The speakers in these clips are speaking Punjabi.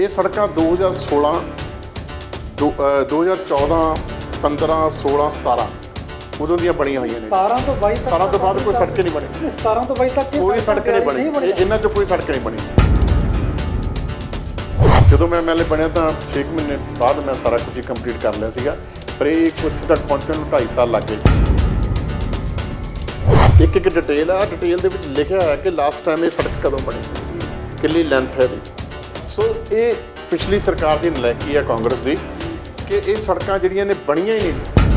ਇਹ ਸੜਕਾਂ 2016 ਦੋ- ਅਹ 2014 15 16 17 ਉਦੋਂ ਦੀਆਂ ਬਣੀਆਂ ਹੋਈਆਂ ਨੇ। 17 ਤੋਂ 22 ਤੱਕ 17 ਤੋਂ ਬਾਅਦ ਕੋਈ ਸੜਕ ਨਹੀਂ ਬਣੀ। ਨਹੀਂ, 17 ਤੋਂ 22 ਤੱਕ ਕੋਈ ਸੜਕ ਨਹੀਂ ਬਣੀ। ਇਹਨਾਂ 'ਚ ਕੋਈ ਸੜਕ ਨਹੀਂ ਬਣੀ। ਜਦੋਂ ਮੈਂ ਐਮਐਲਏ ਬਣਿਆ ਤਾਂ 6 ਮਹੀਨੇ ਬਾਅਦ ਮੈਂ ਸਾਰਾ ਕੁਝ ਕੰਪਲੀਟ ਕਰ ਲਿਆ ਸੀਗਾ। ਪਰ ਇਹ ਉੱਥੇ ਤੱਕ ਪਹੁੰਚਣ ਨੂੰ 2.5 ਸਾਲ ਲੱਗ ਗਏ। ਇੱਕ ਇੱਕ ਡਿਟੇਲ ਆ ਡਿਟੇਲ ਦੇ ਵਿੱਚ ਲਿਖਿਆ ਹੋਇਆ ਕਿ ਲਾਸਟ ਟਾਈਮ ਇਹ ਸੜਕ ਕਦੋਂ ਬਣੀ ਸੀ? ਕਿੰਨੀ ਲੈਂਥ ਹੈ ਇਹਦੀ? ਸੋ ਇਹ ਪਿਛਲੀ ਸਰਕਾਰ ਦੀ ਨਲਾਇਕੀ ਹੈ ਕਾਂਗਰਸ ਦੀ ਕਿ ਇਹ ਸੜਕਾਂ ਜਿਹੜੀਆਂ ਨੇ ਬਣੀਆਂ ਹੀ ਨਹੀਂ।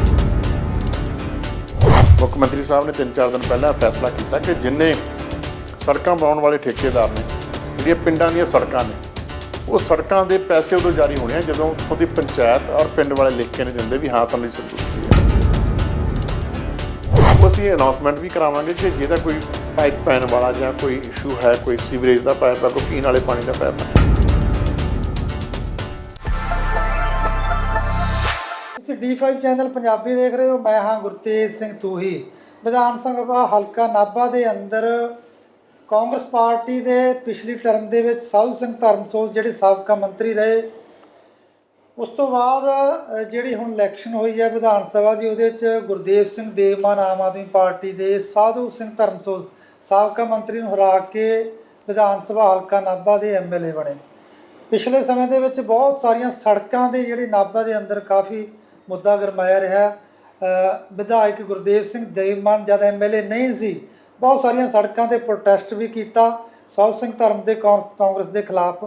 ਮੁੱਖ ਮੰਤਰੀ ਸਾਹਿਬ ਨੇ 3-4 ਦਿਨ ਪਹਿਲਾਂ ਫੈਸਲਾ ਕੀਤਾ ਕਿ ਜਿੰਨੇ ਸੜਕਾਂ ਬਣਾਉਣ ਵਾਲੇ ਠੇਕੇਦਾਰ ਨੇ, ਜਿਹੜੀਆਂ ਪਿੰਡਾਂ ਦੀਆਂ ਸੜਕਾਂ ਨੇ, ਉਹ ਸੜਕਾਂ ਦੇ ਪੈਸੇ ਉਦੋਂ ਜਾਰੀ ਹੋਣੇ ਆ ਜਦੋਂ ਉੱਥੋਂ ਦੀ ਪੰਚਾਇਤ ਔਰ ਪਿੰਡ ਵਾਲੇ ਲਿਖ ਕੇ ਨਹੀਂ ਦਿੰਦੇ ਵੀ ਹਾਂ ਸਾਨੂੰ ਸੰਤੁਸ਼ਟੀ ਹੈ ਅਸੀਂ ਅਨਾਉਂਸਮੈਂਟ ਵੀ ਕਰਾਵਾਂਗੇ ਕਿ ਜਿਹਦਾ ਕੋਈ ਪਾਈਪ ਪੈਣ ਵਾਲਾ ਜਾਂ ਕੋਈ ਇਸ਼ੂ ਹੈ, ਕੋਈ ਸੀਵਰੇਜ ਦਾ ਪਾਈਪ ਹੈ, ਕੋਈ ਪੀਣ ਵਾਲੇ ਪਾਣੀ ਦਾ ਪਾਈਪ ਹੈ। D5 ਚੈਨਲ ਪੰਜਾਬੀ ਦੇਖ ਰਹੇ ਹੋ। ਮੈਂ ਹਾਂ ਗੁਰਤੇਜ ਸਿੰਘ ਤੂਹੀ। ਵਿਧਾਨ ਸਭਾ ਹਲਕਾ ਨਾਭਾ ਦੇ ਅੰਦਰ ਕਾਂਗਰਸ ਪਾਰਟੀ ਦੇ ਪਿਛਲੀ ਟਰਮ ਦੇ ਵਿੱਚ ਸਾਧੂ ਸਿੰਘ ਧਰਮਸੋਤ ਜਿਹੜੇ ਸਾਬਕਾ ਮੰਤਰੀ ਰਹੇ, ਉਸ ਤੋਂ ਬਾਅਦ ਜਿਹੜੀ ਹੁਣ ਇਲੈਕਸ਼ਨ ਹੋਈ ਹੈ ਵਿਧਾਨ ਸਭਾ ਦੀ, ਉਹਦੇ ਵਿੱਚ ਗੁਰਦੇਵ ਸਿੰਘ ਦੇਵਮਾਨ ਆਮ ਆਦਮੀ ਪਾਰਟੀ ਦੇ ਸਾਧੂ ਸਿੰਘ ਧਰਮਸੋਤ ਸਾਬਕਾ ਮੰਤਰੀ ਨੂੰ ਹਰਾ ਕੇ ਵਿਧਾਨ ਸਭਾ ਹਲਕਾ ਨਾਭਾ ਦੇ ਐਮਐਲਏ ਬਣੇ। ਪਿਛਲੇ ਸਮੇਂ ਦੇ ਵਿੱਚ ਬਹੁਤ ਸਾਰੀਆਂ ਸੜਕਾਂ ਦੇ ਜਿਹੜੇ ਨਾਭਾ ਦੇ ਅੰਦਰ ਕਾਫੀ ਮੁੱਦਾ ਗਰਮਾਇਆ ਰਿਹਾ ਵਿਧਾਇਕ ਗੁਰਦੇਵ ਸਿੰਘ ਦੇਵਮਾਨ ਜਦ ਐਮਐਲਏ ਨਹੀਂ ਸੀ, ਬਹੁਤ ਸਾਰੀਆਂ ਸੜਕਾਂ ਤੇ ਪ੍ਰੋਟੈਸਟ ਵੀ ਕੀਤਾ ਸਾਧ ਸਿੰਘ ਧਰਮ ਦੇ ਕੌਂ- ਕਾਂਗਰਸ ਦੇ ਖਿਲਾਫ।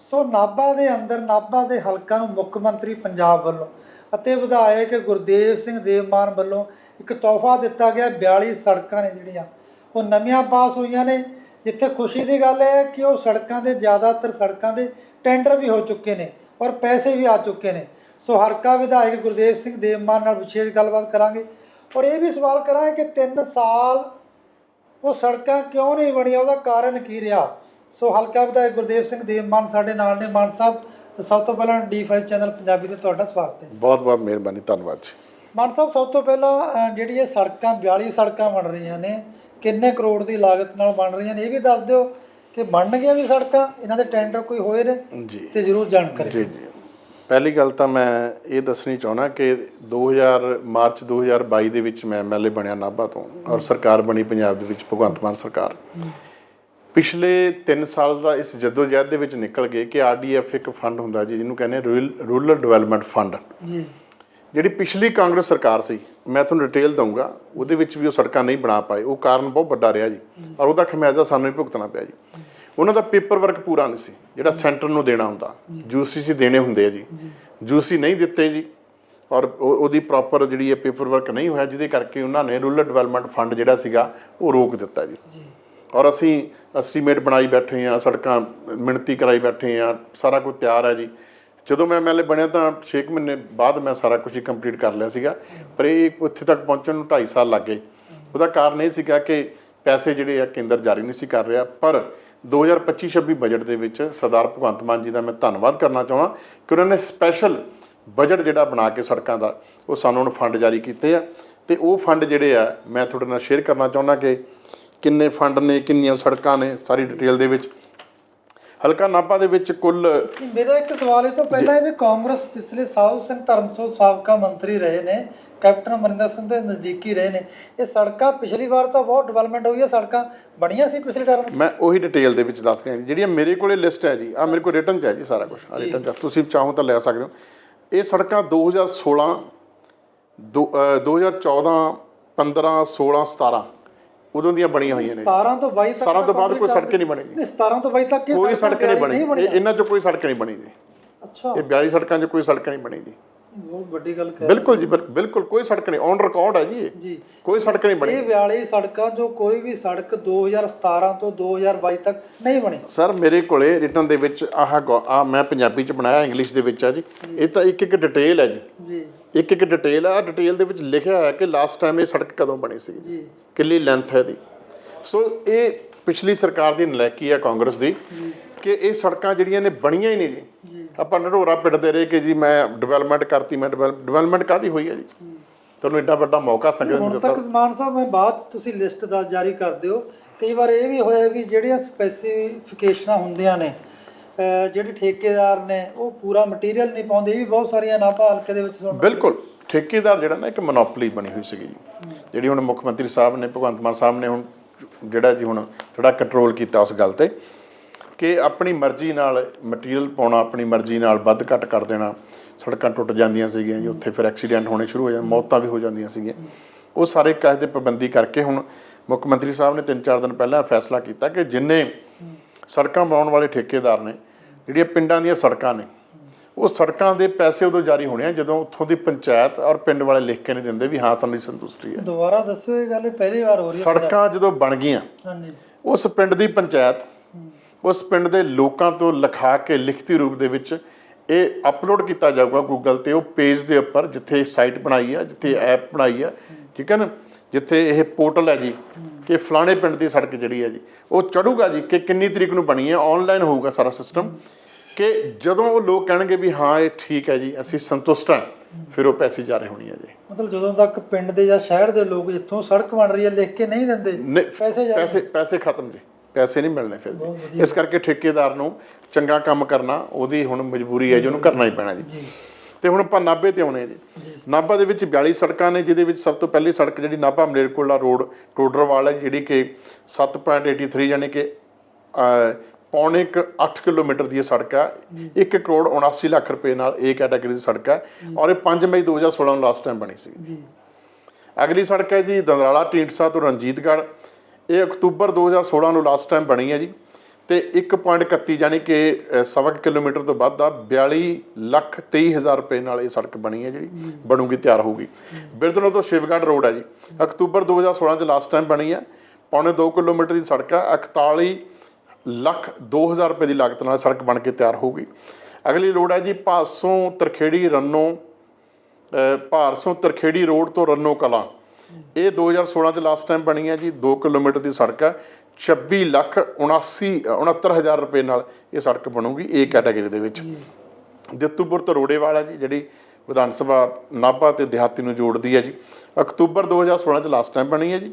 ਸੋ ਨਾਭਾ ਦੇ ਅੰਦਰ, ਨਾਭਾ ਦੇ ਹਲਕਾ ਨੂੰ ਮੁੱਖ ਮੰਤਰੀ ਪੰਜਾਬ ਵੱਲੋਂ ਅਤੇ ਵਿਧਾਇਕ ਗੁਰਦੇਵ ਸਿੰਘ ਦੇਵਮਾਨ ਵੱਲੋਂ ਇੱਕ ਤੋਹਫਾ ਦਿੱਤਾ ਗਿਆ 42 ਸੜਕਾਂ ਨੇ ਜਿਹੜੀਆਂ, ਉਹ ਨਵੀਆਂ ਪਾਸ ਹੋਈਆਂ ਨੇ। ਜਿੱਥੇ ਖੁਸ਼ੀ ਦੀ ਗੱਲ ਹੈ ਕਿ ਉਹ ਸੜਕਾਂ ਦੇ, ਜ਼ਿਆਦਾਤਰ ਸੜਕਾਂ ਦੇ ਟੈਂਡਰ ਵੀ ਹੋ ਚੁੱਕੇ ਨੇ ਔਰ ਪੈਸੇ ਵੀ ਆ ਚੁੱਕੇ ਨੇ। ਸੋ ਹਲਕਾ ਵਿਧਾਇਕ ਗੁਰਦੇਵ ਸਿੰਘ ਦੇਵਮਾਨ ਨਾਲ ਵਿਸ਼ੇਸ਼ ਗੱਲਬਾਤ ਕਰਾਂਗੇ। ਔਰ ਇਹ ਵੀ ਸਵਾਲ ਕਰਾਂਗੇ ਕਿ 3 ਸਾਲ ਉਹ ਸੜਕਾਂ ਕਿਉਂ ਨਹੀਂ ਬਣੀਆਂ? ਉਹਦਾ ਕਾਰਨ ਕੀ ਰਿਹਾ? ਸੋ ਹਲਕਾ ਵਿਧਾਇਕ ਗੁਰਦੇਵ ਸਿੰਘ ਦੇਵਮਾਨ ਸਾਡੇ ਨਾਲ ਨੇ। ਮਾਨ ਸਾਹਿਬ ਸਭ ਤੋਂ ਪਹਿਲਾਂ D5 ਚੈਨਲ ਪੰਜਾਬੀ ਤੇ ਤੁਹਾਡਾ ਸਵਾਗਤ ਹੈ। ਬਹੁਤ ਬਹੁਤ ਮਿਹਰਬਾਨੀ ਧੰਨਵਾਦ ਜੀ। ਮਾਨ ਸਾਹਿਬ ਸਭ ਤੋਂ ਪਹਿਲਾਂ ਜਿਹੜੀ ਇਹ ਸੜਕਾਂ 42 ਸੜਕਾਂ ਬਣ ਰਹੀਆਂ ਨੇ ਕਿੰਨੇ ਕਰੋੜ ਦੀ ਲਾਗਤ ਨਾਲ ਬਣ ਰਹੀਆਂ ਨੇ ਇਹ ਵੀ ਦੱਸ ਦਿਓ ਕਿ ਬਣਨਗੀਆਂ ਵੀ ਸੜਕਾਂ? ਇਹਨਾਂ ਦੇ ਟੈਂਡਰ ਕੋਈ ਹੋਏ ਨੇ? ਜੀ। ਤੇ ਜ਼ਰੂਰ ਜਾਣਕਾਰੀ ਜੀ ਜੀ। ਪਹਿਲੀ ਗੱਲ ਤਾਂ ਮੈਂ ਇਹ ਦੱਸਣੀ ਚਾਹੁੰਦਾ ਕਿ 2000 ਮਾਰਚ 2022 ਦੇ ਵਿੱਚ ਮੈਂ ਐਮਐਲਏ ਬਣਿਆ ਨਾਭਾ ਤੋਂ ਔਰ ਸਰਕਾਰ ਬਣੀ ਪੰਜਾਬ ਦੇ ਵਿੱਚ ਭਗਵੰਤ ਮਾਨ ਸਰਕਾਰ। ਪਿਛਲੇ 3 ਸਾਲ ਦਾ ਇਸ ਜਦੋਜਹਿਦ ਦੇ ਵਿੱਚ ਨਿਕਲ ਗਏ ਕਿ ਆਰਡੀਐਫ ਇੱਕ ਫੰਡ ਹੁੰਦਾ ਜੀ ਜਿਹਨੂੰ ਕਹਿੰਦੇ ਰੂਰਲ ਡਿਵੈਲਪਮੈਂਟ ਫੰਡ। ਜੀ। ਜਿਹੜੀ ਪਿਛਲੀ ਕਾਂਗਰਸ ਸਰਕਾਰ ਸੀ ਮੈਂ ਤੁਹਾਨੂੰ ਡਿਟੇਲ ਦਊਂਗਾ ਉਹਦੇ ਵਿੱਚ ਵੀ ਉਹ ਸੜਕਾਂ ਨਹੀਂ ਬਣਾ ਪਾਏ ਉਹ ਕਾਰਨ ਬਹੁਤ ਵੱਡਾ ਰਿਹਾ ਜੀ। ਔਰ ਉਹਦਾ ਖਮਿਆਜ਼ਾ ਸਾਨੂੰ ਹੀ ਭੁਗਤਣਾ ਪਿਆ ਜੀ। ਉਹਨਾਂ ਦਾ ਪੇਪਰ ਵਰਕ ਪੂਰਾ ਨਹੀਂ ਸੀ ਜਿਹੜਾ ਸੈਂਟਰ ਨੂੰ ਦੇਣਾ ਹੁੰਦਾ। ਯੂਸੀਸੀ ਦੇਣੇ ਹੁੰਦੇ ਆ ਜੀ। ਯੂਸੀ ਨਹੀਂ ਦਿੱਤੇ ਜੀ। ਔਰ ਉਹ- ਉਹਦੀ ਪ੍ਰੋਪਰ ਜਿਹੜੀ ਹੈ ਪੇਪਰ ਵਰਕ ਨਹੀਂ ਹੋਇਆ ਜਿਹਦੇ ਕਰਕੇ ਉਹਨਾਂ ਨੇ ਰੂਰਲ ਡਿਵੈਲਪਮੈਂਟ ਫੰਡ ਜਿਹੜਾ ਸੀਗਾ ਉਹ ਰੋਕ ਦਿੱਤਾ ਜੀ। ਔਰ ਅਸੀਂ ਐਸਟੀਮੇਟ ਬਣਾਈ ਬੈਠੇ ਆ ਸੜਕਾਂ ਮਿਣਤੀ ਕਰਾਈ ਬੈਠੇ ਆ ਸਾਰਾ ਕੁਝ ਤਿਆਰ ਹੈ ਜੀ। ਜਦੋਂ ਮੈਂ ਐਮਐਲਏ ਬਣਿਆ ਤਾਂ 6 ਮਹੀਨੇ ਬਾਅਦ ਮੈਂ ਸਾਰਾ ਕੁਝ ਹੀ ਕੰਪਲੀਟ ਕਰ ਲਿਆ ਸੀਗਾ। ਪਰ ਇਹ ਉੱਥੇ ਤੱਕ ਪਹੁੰਚਣ ਨੂੰ 2.5 ਸਾਲ ਲੱਗ ਗਏ। ਉਹਦਾ ਕਾਰਨ ਇਹ ਸੀਗਾ ਕਿ ਪੈਸੇ ਜਿਹੜੇ ਆ ਕੇਂਦਰ ਜਾਰੀ ਨਹੀਂ ਸੀ ਕਰ ਰਿਹਾ। ਪਰ 2025-26 ਬਜਟ ਦੇ ਵਿੱਚ ਸਰਦਾਰ ਭਗਵੰਤ ਮਾਨ ਜੀ ਦਾ ਮੈਂ ਧੰਨਵਾਦ ਕਰਨਾ ਚਾਹੁੰਦਾ ਕਿ ਉਹਨਾਂ ਨੇ ਸਪੈਸ਼ਲ ਬਜਟ ਜਿਹੜਾ ਬਣਾ ਕੇ ਸੜਕਾਂ ਦਾ, ਉਹ ਸਾਨੂੰ ਹੁਣ ਫੰਡ ਜਾਰੀ ਕੀਤੇ ਆ। ਤੇ ਉਹ ਫੰਡ ਜਿਹੜੇ ਆ, ਮੈਂ ਤੁਹਾਡੇ ਨਾਲ ਸ਼ੇਅਰ ਕਰਨਾ ਚਾਹੁੰਦਾ ਕਿ ਕਿੰਨੇ ਫੰਡ ਨੇ, ਕਿੰਨੀਆਂ ਸੜਕਾਂ ਨੇ ਸਾਰੀ ਡਿਟੇਲ ਦੇ ਵਿੱਚ। ਹਲਕਾ ਨਾਭਾ ਦੇ ਵਿੱਚ ਕੁੱਲ ਮੇਰਾ ਇੱਕ ਸਵਾਲ ਇਹ ਤੋਂ ਪਹਿਲਾਂ ਇਹ ਵੀ ਕਾਂਗਰਸ ਪਿਛਲੇ ਸਾਧੂ ਸਿੰਘ ਧਰਮਸੋਤ ਸਾਬਕਾ ਮੰਤਰੀ ਰਹੇ ਨੇ ਕੈਪਟਨ ਅਮਰਿੰਦਰ ਸਿੰਘ ਦੇ ਨਜ਼ਦੀਕੀ ਰਹੇ ਨੇ। ਇਹ ਸੜਕਾਂ ਪਿਛਲੀ ਵਾਰ ਤਾਂ ਬਹੁਤ ਡਿਵੈਲਪਮੈਂਟ ਹੋਈ ਹੈ ਸੜਕਾਂ ਬਣੀਆਂ ਸੀ ਪਿਛਲੇ ਟਰਮ ਮੈਂ ਉਹੀ ਡਿਟੇਲ ਦੇ ਵਿੱਚ ਦੱਸ ਰਿਹਾ ਜਿਹੜੀਆਂ ਮੇਰੇ ਕੋਲੇ ਲਿਸਟ ਹੈ ਜੀ ਆ ਮੇਰੇ ਕੋਲ ਰਿਟਨ ਚ ਹੈ ਜੀ ਸਾਰਾ ਕੁਝ ਆ ਰਿਟਨ ਚ ਤੁਸੀਂ ਚਾਹੋ ਤਾਂ ਲੈ ਸਕਦੇ ਹੋ। ਇਹ ਸੜਕਾਂ 2016 ਦੋ- ਅਹ 2014 15 16 17 ਉਦੋਂ ਦੀਆਂ ਬਣੀਆਂ ਹੋਈਆਂ ਨੇ। 17 ਤੋਂ 22 ਤੱਕ 17 ਤੋਂ ਬਾਅਦ ਕੋਈ ਸੜਕ ਨਹੀਂ ਬਣੀ ਨਹੀਂ 17 ਤੋਂ 22 ਤੱਕ ਕੋਈ ਸੜਕਾਂ ਨਹੀਂ ਬਣੀ ਇਹਨਾਂ 'ਚ ਕੋਈ ਸੜਕ ਨਹੀਂ ਬਣੀ ਜੀ ਅੱਛਾ। ਇਹ 42 ਸੜਕਾਂ 'ਚ ਕੋਈ ਸੜਕ ਨਹੀਂ ਬਣੀ ਜੀ ਬਹੁਤ ਵੱਡੀ ਗੱਲ ਕਰ ਬਿਲਕੁਲ ਜੀ ਬਿਲ- ਬਿਲਕੁਲ ਕੋਈ ਸੜਕ ਨਹੀਂ ਔਨ ਰਿਕਾਰਡ ਹੈ ਜੀ। ਜੀ। ਕੋਈ ਸੜਕ ਨਹੀਂ ਬਣੀ। ਇਹ 42 ਸੜਕਾਂ ਜੋ ਕੋਈ ਵੀ ਸੜਕ 2017 ਤੋਂ 2022 ਤੱਕ ਨਹੀਂ ਬਣੀ। ਸਰ ਮੇਰੇ ਕੋਲੇ ਰਿਟਨ ਦੇ ਵਿੱਚ ਆਹ ਆ ਮੈਂ ਪੰਜਾਬੀ 'ਚ ਬਣਾਇਆ ਇੰਗਲਿਸ਼ ਦੇ ਵਿੱਚ ਆ ਜੀ। ਇਹ ਤਾਂ ਇੱਕ ਇੱਕ ਡਿਟੇਲ ਹੈ ਜੀ। ਜੀ। ਇੱਕ ਇੱਕ ਡਿਟੇਲ ਆ। ਡਿਟੇਲ ਦੇ ਵਿੱਚ ਲਿਖਿਆ ਹੋਇਆ ਕਿ ਲਾਸਟ ਟਾਈਮ ਇਹ ਸੜਕ ਕਦੋਂ ਬਣੀ ਸੀ। ਜੀ। ਕਿੰਨੀ ਲੈਂਥ ਹੈ ਦੀ ਸੋ ਇਹ ਪਿਛਲੀ ਸਰਕਾਰ ਦੀ ਨਲਾਇਕੀ ਹੈ ਕਾਂਗਰਸ ਦੀ ਕਿ ਇਹ ਸੜਕਾਂ ਜਿਹੜੀਆਂ ਨੇ ਬਣੀਆਂ ਹੀ ਨਹੀਂ ਜੀ। ਆਪਾਂ ਢੋਰਾ ਪਿੱਟਦੇ ਰਹੇ ਕਿ ਜੀ ਮੈਂ ਡਿਵੈਲਪਮੈਂਟ ਕਰਤੀ ਮੈਂ ਡਿਵੈਲਪਮੈਂਟ ਕਾਦੀ ਹੋਈ ਹੈ ਜੀ? ਤੁਹਾਨੂੰ ਐਡਾ ਵੱਡਾ ਮੌਕਾ ਸੰਗਤ ਨੇ ਹੁਣ ਦਿੱਤਾ। ਤੱਕ ਜ਼ਮਾਨ ਸਾਹਿਬ ਮੈਂ ਬਾਅਦ ਤੁਸੀਂ ਲਿਸਟ ਦਾ ਜਾਰੀ ਕਰ ਦਿਓ। ਕਈ ਵਾਰ ਇਹ ਵੀ ਹੋਇਆ ਵੀ ਜਿਹੜੀਆਂ ਸਪੈਸੀਫਿਕੇਸ਼ਨਾਂ ਹੁੰਦੀਆਂ ਨੇ ਜਿਹੜੇ ਠੇਕੇਦਾਰ ਨੇ ਉਹ ਪੂਰਾ ਮਟੀਰੀਅਲ ਨਹੀਂ ਪਾਉਂਦੇ ਇਹ ਵੀ ਬਹੁਤ ਸਾਰੀਆਂ ਨਾਭਾ ਹਲਕੇ ਦੇ ਵਿੱਚ ਸੁਣਨ ਬਿਲਕੁਲ। ਠੇਕੇਦਾਰ ਜਿਹੜਾ ਨਾ ਇੱਕ ਮੋਨੋਪੋਲੀ ਬਣੀ ਹੋਈ ਸੀਗੀ ਜੀ। ਜਿਹੜੀ ਹੁਣ ਮੁੱਖ ਮੰਤਰੀ ਸਾਹਿਬ ਨੇ ਭਗਵੰਤ ਮਾਨ ਸਾਹਿਬ ਨੇ ਹੁਣ ਜਿਹੜਾ ਜੀ ਹੁਣ ਥੋੜਾ ਕੰਟਰੋਲ ਕੀਤਾ ਉਸ ਗੱਲ ਤੇ। ਕਿ ਆਪਣੀ ਮਰਜ਼ੀ ਨਾਲ ਮਟੀਰੀਅਲ ਪਾਉਣਾ ਆਪਣੀ ਮਰਜ਼ੀ ਨਾਲ ਵੱਧ ਘੱਟ ਕਰ ਦੇਣਾ। ਸੜਕਾਂ ਟੁੱਟ ਜਾਂਦੀਆਂ ਸੀਗੀਆਂ ਜੀ ਉੱਥੇ ਫਿਰ ਐਕਸੀਡੈਂਟ ਹੋਣੇ ਸ਼ੁਰੂ ਹੋ ਜਾਂਦੇ ਮੌਤਾਂ ਵੀ ਹੋ ਜਾਂਦੀਆਂ ਸੀਗੀਆਂ। ਉਹ ਸਾਰੇ ਕਾਇਦੇ ਤੇ ਪਾਬੰਦੀ ਕਰਕੇ ਹੁਣ ਮੁੱਖ ਮੰਤਰੀ ਸਾਹਿਬ ਨੇ 3-4 ਦਿਨ ਪਹਿਲਾਂ ਫੈਸਲਾ ਕੀਤਾ ਕਿ ਜਿੰਨੇ ਸੜਕਾਂ ਬਣਾਉਣ ਵਾਲੇ ਠੇਕੇਦਾਰ ਨੇ ਜਿਹੜੀਆਂ ਪਿੰਡਾਂ ਦੀਆਂ ਸੜਕਾਂ ਨੇ ਉਹ ਸੜਕਾਂ ਦੇ ਪੈਸੇ ਉਦੋਂ ਜਾਰੀ ਹੋਣੇ ਆ ਜਦੋਂ ਉੱਥੋਂ ਦੀ ਪੰਚਾਇਤ ਔਰ ਪਿੰਡ ਵਾਲੇ ਲਿਖ ਕੇ ਨਹੀਂ ਦਿੰਦੇ ਵੀ ਹਾਂ ਸਾਡੀ ਸੰਤੁਸ਼ਟੀ ਹੈ। ਦੁਬਾਰਾ ਦੱਸਿਓ ਇਹ ਗੱਲ ਪਹਿਲੀ ਵਾਰ ਹੋ ਰਹੀ ਹੈ। ਸੜਕਾਂ ਜਦੋਂ ਬਣ ਗਈਆਂ ਹਾਂਜੀ। ਉਸ ਪਿੰਡ ਦੀ ਪੰਚਾਇਤ ਉਸ ਪਿੰਡ ਦੇ ਲੋਕਾਂ ਤੋਂ ਲਿਖਾ ਕੇ ਲਿਖਤੀ ਰੂਪ ਦੇ ਵਿੱਚ ਇਹ ਅਪਲੋਡ ਕੀਤਾ ਜਾਊਗਾ ਗੂਗਲ ਤੇ। ਉਹ ਪੇਜ ਦੇ ਉੱਪਰ ਜਿੱਥੇ ਸਾਈਟ ਬਣਾਈ ਆ ਜਿੱਥੇ ਐਪ ਬਣਾਈ ਆ ਠੀਕ ਹੈ ਨਾ? ਜਿੱਥੇ ਇਹ ਪੋਰਟਲ ਹੈ ਜੀ ਕਿ ਫਲਾਣੇ ਪਿੰਡ ਦੀ ਸੜਕ ਜਿਹੜੀ ਹੈ ਜੀ ਉਹ ਚੜੂਗਾ ਜੀ ਕਿ ਕਿੰਨੀ ਤਰੀਕ ਨੂੰ ਬਣੀ ਹੈ ਆਨਲਾਈਨ ਹੋਊਗਾ ਸਾਰਾ ਸਿਸਟਮ ਕਿ ਜਦੋਂ ਉਹ ਲੋਕ ਕਹਿਣਗੇ ਵੀ ਹਾਂ ਇਹ ਠੀਕ ਹੈ ਜੀ ਅਸੀਂ ਸੰਤੁਸ਼ਟ ਹਾਂ ਫਿਰ ਉਹ ਪੈਸੇ ਜਾਰੀ ਹੋਣੀ ਹੈ ਜੀ। ਮਤਲਬ ਜਦੋਂ ਤੱਕ ਪਿੰਡ ਦੇ ਜਾਂ ਸ਼ਹਿਰ ਦੇ ਲੋਕ ਜਿੱਥੋਂ ਸੜਕ ਬਣ ਰਹੀ ਹੈ ਲਿਖ ਕੇ ਨਹੀਂ ਦਿੰਦੇ ਪੈਸੇ ਜਾ ਪੈਸੇ ਪੈਸੇ ਖਤਮ ਜੀ। ਪੈਸੇ ਨਹੀਂ ਮਿਲਣੇ ਫਿਰ ਜੀ ਇਸ ਕਰਕੇ ਠੇਕੇਦਾਰ ਨੂੰ ਚੰਗਾ ਕੰਮ ਕਰਨਾ ਉਹਦੀ ਹੁਣ ਮਜਬੂਰੀ ਹੈ ਜੀ ਉਹਨੂੰ ਕਰਨਾ ਹੀ ਪੈਣਾ ਜੀ। ਤੇ ਹੁਣ ਆਪਾਂ ਨਾਭੇ ਤੇ ਆਉਣੇ ਜੀ। ਨਾਭਾ ਦੇ ਵਿੱਚ 42 ਸੜਕਾਂ ਨੇ ਜਿਹਦੇ ਵਿੱਚ ਸਭ ਤੋਂ ਪਹਿਲੀ ਸੜਕ ਜਿਹੜੀ ਨਾਭਾ ਮਲੇਰਕੋਟਲਾ ਰੋਡ ਟੋਡਰਵਾਲ ਹੈ ਜਿਹੜੀ ਕਿ 7.83 ਯਾਨੀ ਕਿ ਪੌਣੇ ਇੱਕ 8 ਕਿਲੋਮੀਟਰ ਦੀ ਇਹ ਸੜਕ ਹੈ 1 ਕਰੋੜ 79 ਲੱਖ ਰੁਪਏ ਨਾਲ ਇਹ ਕੈਟਾਗਰੀ ਦੀ ਸੜਕ ਹੈ ਔਰ ਇਹ 5 ਮਈ 2016 ਨੂੰ ਲਾਸਟ ਟਾਈਮ ਬਣੀ ਸੀ। ਜੀ। ਅਗਲੀ ਸੜਕ ਹੈ ਜੀ ਦੰਦਰਾਲਾ ਢੀਂਡਸਾ ਤੋਂ ਰਣਜੀਤਗੜ੍ਹ। ਇਹ ਅਕਤੂਬਰ 2016 ਨੂੰ ਲਾਸਟ ਟਾਈਮ ਬਣੀ ਹੈ ਜੀ। ਤੇ 1.31 ਯਾਨੀ ਕਿ ਸਵਾ ਕੁ ਕਿਲੋਮੀਟਰ ਤੋਂ ਵੱਧ ਦਾ 42 ਲੱਖ 23 ਹਜ਼ਾਰ ਰੁਪਏ ਨਾਲ ਇਹ ਸੜਕ ਬਣੀ ਹੈ ਜਿਹੜੀ ਬਣੂਗੀ ਤਿਆਰ ਹੋਊਗੀ। ਬਿਰਦਨੋ ਤੋਂ ਸ਼ਿਵਗੜ੍ਹ ਰੋਡ ਹੈ ਜੀ। ਅਕਤੂਬਰ 2016 ਚ ਲਾਸਟ ਟਾਈਮ ਬਣੀ ਹੈ। ਪੌਣੇ 2 ਕਿਲੋਮੀਟਰ ਦੀ ਸੜਕ ਹੈ 41 ਲੱਖ 2000 ਰੁਪਏ ਦੀ ਲਾਗਤ ਨਾਲ ਸੜਕ ਬਣ ਕੇ ਤਿਆਰ ਹੋਊਗੀ। ਅਗਲੀ ਰੋਡ ਹੈ ਜੀ ਪਾਸੋਂ ਤਰਖੇੜੀ ਰੰਨੋ ਅ, ਭਾਰਸੋਂ ਤਰਖੇੜੀ ਰੋਡ ਤੋਂ ਰੰਨੋ ਕਲਾਂ। ਇਹ 2016 ਚ ਲਾਸਟ ਟਾਈਮ ਬਣੀ ਹੈ ਜੀ 2 ਕਿਲੋਮੀਟਰ ਦੀ ਸੜਕ ਹੈ। 26 ਲੱਖ 79 69000 ਰੁਪਏ ਨਾਲ ਇਹ ਸੜਕ ਬਣੂਗੀ ਇਹ ਕੈਟਾਗਰੀ ਦੇ ਵਿੱਚ। ਦਿੱਤੂਪੁਰ ਤੋਂ ਰੋੜੇਵਾਲਾ ਜੀ ਜਿਹੜੀ ਵਿਧਾਨ ਸਭਾ ਨਾਭਾ ਤੇ ਦਿਹਾਤੀ ਨੂੰ ਜੋੜਦੀ ਹੈ ਜੀ। ਅਕਤੂਬਰ 2016 ਚ ਲਾਸਟ ਟਾਈਮ ਬਣੀ ਹੈ ਜੀ।